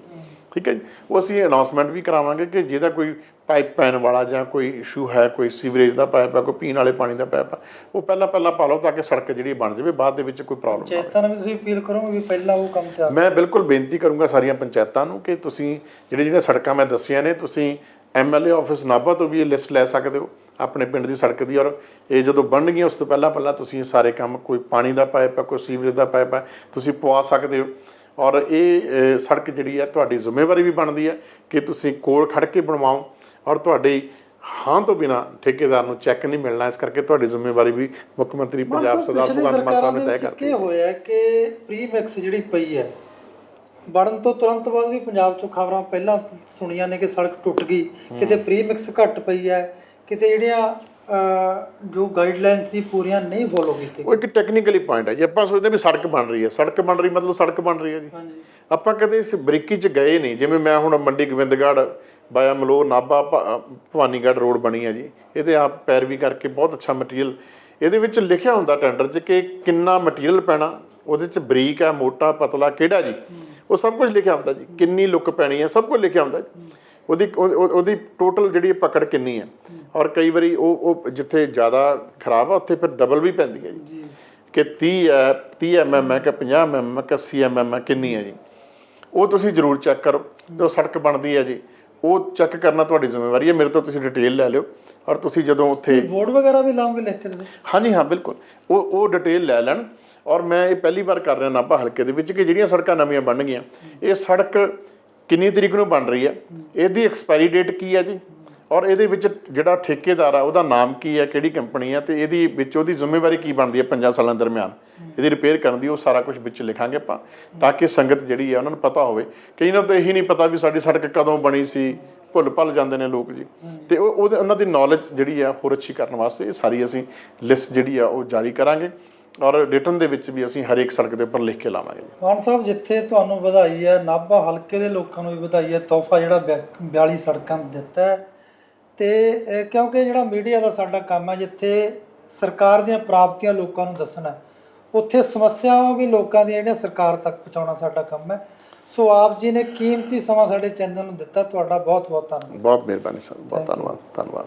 ਠੀਕ ਹੈ ਜੀ? ਉਹ ਅਸੀਂ ਅਨਾਉਂਸਮੈਂਟ ਵੀ ਕਰਾਵਾਂਗੇ ਕਿ ਜਿਹਦਾ ਕੋਈ ਪਾਈਪ ਪੈਣ ਵਾਲਾ ਜਾਂ ਕੋਈ ਇਸ਼ੂ ਹੈ ਕੋਈ ਸੀਵਰੇਜ ਦਾ ਪਾਈਪ ਹੈ ਕੋਈ ਪੀਣ ਵਾਲੇ ਪਾਣੀ ਦਾ ਪਾਈਪ ਹੈ ਉਹ ਪਹਿਲਾਂ ਪਹਿਲਾਂ ਪਾ ਲਓ ਤਾਂ ਕਿ ਸੜਕ ਜਿਹੜੀ ਬਣ ਜਾਵੇ ਬਾਅਦ ਦੇ ਵਿੱਚ ਕੋਈ ਪ੍ਰੋਬਲਮ ਨਾ ਆਵੇ ਚੇਤਨ ਨੂੰ ਵੀ ਤੁਸੀਂ ਅਪੀਲ ਕਰੋਗੇ ਵੀ ਪਹਿਲਾਂ ਉਹ ਕੰਮ ਤਿਆਰ ਮੈਂ ਬਿਲਕੁਲ ਬੇਨਤੀ ਕਰੂੰਗਾ ਸਾਰੀਆਂ ਪੰਚਾਇਤਾਂ ਨੂੰ ਕਿ ਤੁਸੀਂ ਜਿਹੜੇ ਜਿਹੜੀਆਂ ਸੜਕਾਂ ਮੈਂ ਦੱਸੀਆਂ ਨੇ ਤੁਸੀਂ ਐਮਐਲਏ ਆਫਿਸ ਨਾਭਾ ਤੋਂ ਵੀ ਇਹ ਲਿਸਟ ਲੈ ਸਕਦੇ ਹੋ ਆਪਣੇ ਪਿੰਡ ਦੀ ਸੜਕ ਦੀ ਔਰ ਇਹ ਜਦੋਂ ਬਣਨਗੀਆਂ ਉਸ ਤੋਂ ਪਹਿਲਾਂ ਪਹਿਲਾਂ ਤੁਸੀਂ ਇਹ ਸਾਰੇ ਕੰਮ ਕੋਈ ਪਾਣੀ ਦਾ ਪਾਈਪ ਹੈ ਕੋਈ ਸੀਵਰੇਜ ਦਾ ਪਾਈਪ ਹੈ ਤੁਸੀਂ ਪਵਾ ਸਕਦੇ ਹੋ। ਔਰ ਇਹ ਸੜਕ ਜਿਹੜੀ ਹੈ ਤੁਹਾਡੀ ਜ਼ਿੰਮੇਵਾਰੀ ਵੀ ਬਣਦੀ ਹੈ ਕਿ ਤੁਸੀਂ ਕੋਲ ਖੜ ਕੇ ਬਣਵਾਓ ਔਰ ਤੁਹਾਡੀ ਹਾਂ ਤੋਂ ਬਿਨਾ ਠੇਕੇਦਾਰ ਨੂੰ ਚੈੱਕ ਨਹੀਂ ਮਿਲਣਾ ਇਸ ਕਰਕੇ ਤੁਹਾਡੀ ਜ਼ਿੰਮੇਵਾਰੀ ਵੀ ਮੁੱਖ ਮੰਤਰੀ ਪੰਜਾਬ ਸਰਦਾਰ ਭਗਵੰਤ ਮਾਨ ਸਾਹਿਬ ਨੇ ਤੈਅ ਕਰਤੀ ਕੀ ਹੋਇਆ ਕਿ ਪ੍ਰੀ ਮਿਕਸ ਜਿਹੜੀ ਪਈ ਹੈ ਬਣਨ ਤੋਂ ਤੁਰੰਤ ਬਾਅਦ ਵੀ ਪੰਜਾਬ ਚੋਂ ਖਬਰਾਂ ਪਹਿਲਾਂ ਸੁਣੀਆਂ ਨੇ ਕਿ ਸੜਕ ਟੁੱਟ ਗਈ ਕਿਤੇ ਪ੍ਰੀ ਮਿਕਸ ਘੱਟ ਪਈ ਹੈ ਕਿਤੇ ਜਿਹੜੀਆਂ ਜੋ ਗਾਈਡਲਾਈਨ ਸੀ ਪੂਰੀਆਂ ਨਹੀਂ ਫੋਲੋ ਕੀਤੀ ਉਹ ਇੱਕ ਟੈਕਨੀਕਲੀ ਪੁਆਇੰਟ ਹੈ ਜੇ। ਆਪਾਂ ਸੋਚਦੇ ਵੀ ਸੜਕ ਬਣ ਰਹੀ ਹੈ। ਸੜਕ ਬਣ ਰਹੀ ਮਤਲਬ ਸੜਕ ਬਣ ਰਹੀ ਹੈ ਜੀ। ਹਾਂਜੀ। ਆਪਾਂ ਕਦੇ ਇਸ ਬਰੀਕੀ 'ਚ ਗਏ ਨਹੀਂ। ਜਿਵੇਂ ਮੈਂ ਹੁਣ ਮੰਡੀ ਗੋਬਿੰਦਗੜ੍ਹ ਬਾਇਆ ਮਲੋ ਨਾਭਾ ਭ- ਭਵਾਨੀਗੜ੍ਹ ਰੋਡ ਬਣੀ ਹੈ ਜੀ। ਇਹਦੇ ਆਪ ਪੈਰਵੀ ਕਰਕੇ ਬਹੁਤ ਅੱਛਾ ਮਟੀਰੀਅਲ ਇਹਦੇ ਵਿੱਚ ਲਿਖਿਆ ਹੁੰਦਾ ਟੈਂਡਰ 'ਚ ਕਿ ਕਿੰਨਾ ਮਟੀਰੀਅਲ ਪੈਣਾ ਉਹਦੇ 'ਚ ਬਰੀਕ ਹੈ ਮੋਟਾ ਪਤਲਾ ਕਿਹੜਾ ਜੀ? ਉਹ ਸਭ ਕੁਝ ਲਿਖਿਆ ਹੁੰਦਾ ਜੀ। ਕਿੰਨੀ ਲੁੱਕ ਪੈਣੀ ਹੈ ਸਭ ਕੁਝ ਲਿਖਿਆ ਹੁੰਦਾ ਜੀ। ਉਹਦੀ ਉਹ- ਉਹ- ਉਹਦੀ ਟੋਟਲ ਜਿਹੜੀ ਪਕੜ ਕਿੰਨੀ ਹੈ? ਔਰ ਕਈ ਵਾਰੀ ਉਹ ਉਹ ਜਿੱਥੇ ਜ਼ਿਆਦਾ ਖਰਾਬ ਆ ਉੱਥੇ ਫਿਰ ਡਬਲ ਵੀ ਪੈਂਦੀ ਹੈ ਜੀ। ਕਿ 30 ਹੈ 30 ਐਮਐਮ ਹੈ ਕਿ 50 ਐਮਐਮ ਹੈ ਕਿ 80 ਐਮਐਮ ਹੈ ਕਿੰਨੀ ਹੈ ਜੀ? ਉਹ ਤੁਸੀਂ ਜ਼ਰੂਰ ਚੈੱਕ ਕਰੋ। ਜੋ ਸੜਕ ਬਣਦੀ ਹੈ ਜੀ ਉਹ ਚੈੱਕ ਕਰਨਾ ਤੁਹਾਡੀ ਜ਼ਿੰਮੇਵਾਰੀ ਹੈ। ਮੇਰੇ ਤੋਂ ਤੁਸੀਂ ਡਿਟੇਲ ਲੈ ਲਿਓ। ਔਰ ਤੁਸੀਂ ਜਦੋਂ ਉੱਥੇ ਬੋਰਡ ਵਗੈਰਾ ਵੀ ਲਾਉਂਗੇ ਲਿਖ ਕੇ ਹਾਂਜੀ ਹਾਂ ਬਿਲਕੁਲ। ਉਹ ਉਹ ਡਿਟੇਲ ਲੈ ਲੈਣ। ਔਰ ਮੈਂ ਇਹ ਪਹਿਲੀ ਵਾਰ ਕਰ ਰਿਹਾ ਨਾਭਾ ਹਲਕੇ ਦੇ ਵਿੱਚ ਕਿ ਜਿਹੜੀਆਂ ਸੜਕਾਂ ਨਵੀਆਂ ਬਣਨਗੀਆਂ ਇਹ ਸੜਕ ਕਿੰਨੀ ਤਰੀਕ ਨੂੰ ਬਣ ਰਹੀ ਹੈ? ਇਹਦੀ ਐਕਸਪਾਇਰੀ ਡੇਟ ਕੀ ਹੈ ਜੀ? ਔਰ ਇਹਦੇ ਵਿੱਚ ਜਿਹੜਾ ਠੇਕੇਦਾਰ ਆ, ਉਹਦਾ ਨਾਮ ਕੀ ਹੈ, ਕਿਹੜੀ ਕੰਪਨੀ ਹੈ ਤੇ ਇਹਦੀ ਵਿੱਚ ਉਹਦੀ ਜ਼ਿੰਮੇਵਾਰੀ ਕੀ ਬਣਦੀ ਹੈ 5 ਸਾਲਾਂ ਦਰਮਿਆਨ? ਇਹਦੀ ਰਿਪੇਅਰ ਕਰਨ ਦੀ, ਉਹ ਸਾਰਾ ਕੁਝ ਵਿੱਚ ਲਿਖਾਂਗੇ ਆਪਾਂ, ਤਾਂ ਕਿ ਸੰਗਤ ਜਿਹੜੀ ਹੈ ਉਹਨਾਂ ਨੂੰ ਪਤਾ ਹੋਵੇ। ਕਈ ਨੂੰ ਤਾਂ ਇਹੀ ਨਹੀਂ ਪਤਾ ਵੀ ਸਾਡੀ ਸੜਕ ਕਦੋਂ ਬਣੀ ਸੀ, ਭੁੱਲ ਭੱਲ ਜਾਂਦੇ ਨੇ ਲੋਕ ਜੀ। ਤੇ ਉਹ ਉਹਦੇ ਉਹਨਾਂ ਦੀ ਨੌਲੇਜ ਜਿਹੜੀ ਆ ਹੋਰ ਅੱਛੀ ਕਰਨ ਵਾਸਤੇ ਇਹ ਸਾਰੀ ਅਸੀਂ ਲਿਸਟ ਜਿਹੜੀ ਆ ਉਹ ਜਾਰੀ ਕਰਾਂਗੇ। ਔਰ ਰਿਟਰਨ ਦੇ ਵਿੱਚ ਵੀ ਅਸੀਂ ਹਰੇਕ ਸੜਕ ਦੇ ਉੱਪਰ ਲਿਖ ਕੇ ਲਾਵਾਂਗੇ। ਮਾਨ ਸਾਹਿਬ ਜਿੱਥੇ ਤੁਹਾਨੂੰ ਵਧਾਈ ਹੈ ਨਾਭਾ ਹਲਕੇ ਦੇ ਲੋਕਾਂ ਨੂੰ ਵੀ ਵਧਾਈ ਹੈ ਤੋਹਫਾ ਜਿਹੜਾ ਬਿਆ- 42 ਸੜਕਾਂ ਨੂੰ ਦਿੱਤਾ ਹੈ। ਤੇ ਕਿਉਂਕਿ ਜਿਹੜਾ ਮੀਡੀਆ ਦਾ ਸਾਡਾ ਕੰਮ ਹੈ ਜਿੱਥੇ ਸਰਕਾਰ ਦੀਆਂ ਪ੍ਰਾਪਤੀਆਂ ਲੋਕਾਂ ਨੂੰ ਦੱਸਣਾ ਉੱਥੇ ਸਮੱਸਿਆਵਾਂ ਵੀ ਲੋਕਾਂ ਦੀਆਂ ਜਿਹੜੀਆਂ ਸਰਕਾਰ ਤੱਕ ਪਹੁੰਚਾਉਣਾ ਸਾਡਾ ਕੰਮ ਹੈ। ਸੋ ਆਪ ਜੀ ਨੇ ਕੀਮਤੀ ਸਮਾਂ ਸਾਡੇ ਚੈਨਲ ਨੂੰ ਦਿੱਤਾ ਤੁਹਾਡਾ ਬਹੁਤ ਬਹੁਤ ਧੰਨਵਾਦ। ਬਹੁਤ ਮਿਹਰਬਾਨੀ ਸਰ ਬਹੁਤ ਧੰਨਵਾਦ ਧੰਨਵਾਦ।